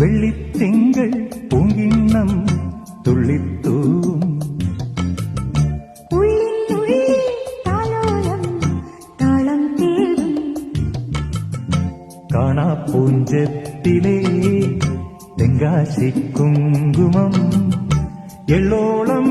വെള്ളിത്തിങ്കൾ പൂങ്കിണ്ണം തുള്ളിത്തൂം കാണാപ്പൂഞ്ചത്തിലെ Tenkasi Kunkumam എള്ളോളം